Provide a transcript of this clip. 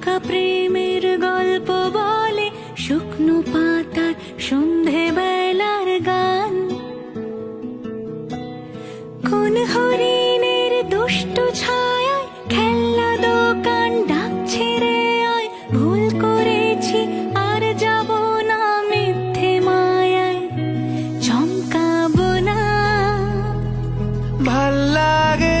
একা প্রেমের গল্প বলে, শুকনো পাতার সন্ধে বেলার গান। কোন হরিণের দুষ্ট ছায়ায় খেলনা দোকান ডাকছে রে আয়, ভুল করেছি, আর যাব না মিথ্যে মায়ায়। চমকাবো না। ভালো লাগে